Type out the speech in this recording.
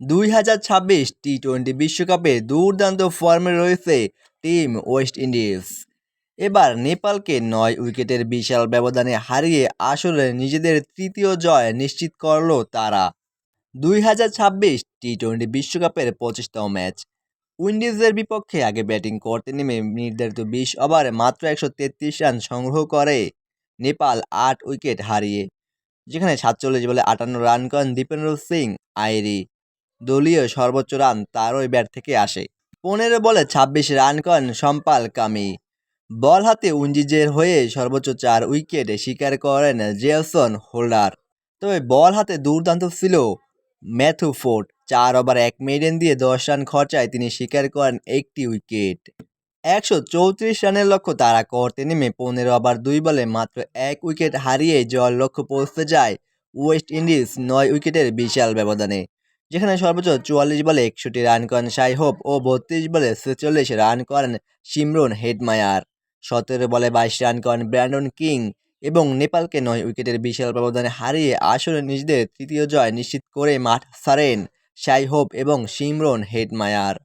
দুই হাজার ছাব্বিশ টি টোয়েন্টি বিশ্বকাপে দুর্দান্ত ফর্মে রয়েছে টিম ওয়েস্ট ইন্ডিজ। এবার নেপালকে নয় উইকেটের বিশাল ব্যবধানে হারিয়ে আসলে নিজেদের তৃতীয় জয় নিশ্চিত করল তারা। দুই হাজার ছাব্বিশ টি টোয়েন্টি বিশ্বকাপের পঁচিশতম ম্যাচ। উইন্ডিজের বিপক্ষে আগে ব্যাটিং করতে নেমে নির্ধারিত বিশ ওভারে মাত্র একশো তেত্রিশ রান সংগ্রহ করে নেপাল আট উইকেট হারিয়ে, যেখানে সাতচল্লিশ বলে আটান্ন রান করেন দীপেন্দ্র সিং, আইরি। দলীয় সর্বোচ্চ রান তারই ব্যাট থেকে আসে। পনেরো বলে ছাব্বিশ রান করেন সম্পাল কামি। বল হাতে উঞ্জিজের হয়ে সর্বোচ্চ চার উইকেট শিকার করেন জেলসন হোল্ডার। তবে বল হাতে দুর্দান্ত ছিল ম্যাথু ফোর্ট চার ওভার এক মেডেন দিয়ে দশ রান খরচায় তিনি শিকার করেন একটি উইকেট। একশো চৌত্রিশ রানের লক্ষ্য তারা করতে নেমে পনেরো ওভার দুই বলে মাত্র এক উইকেট হারিয়ে জয়ের লক্ষ্য পৌঁছতে যায় ওয়েস্ট ইন্ডিজ নয় উইকেটের বিশাল ব্যবধানে। যেখানে সর্বোচ্চ চুয়াল্লিশ বলে একষট্টি রান করেন সাই হোপ ও বত্রিশ বলে ছেচল্লিশ রান করেন সিমরন হেডমায়ার। সতেরো বলে বাইশ রান করেন ব্র্যান্ডন কিং এবং নেপালকে নয় উইকেটের বিশাল ব্যবধানে হারিয়ে আসলে নিজেদের তৃতীয় জয় নিশ্চিত করে মাঠ সারেন সাই হোপ এবং সিমরন হেডমায়ার।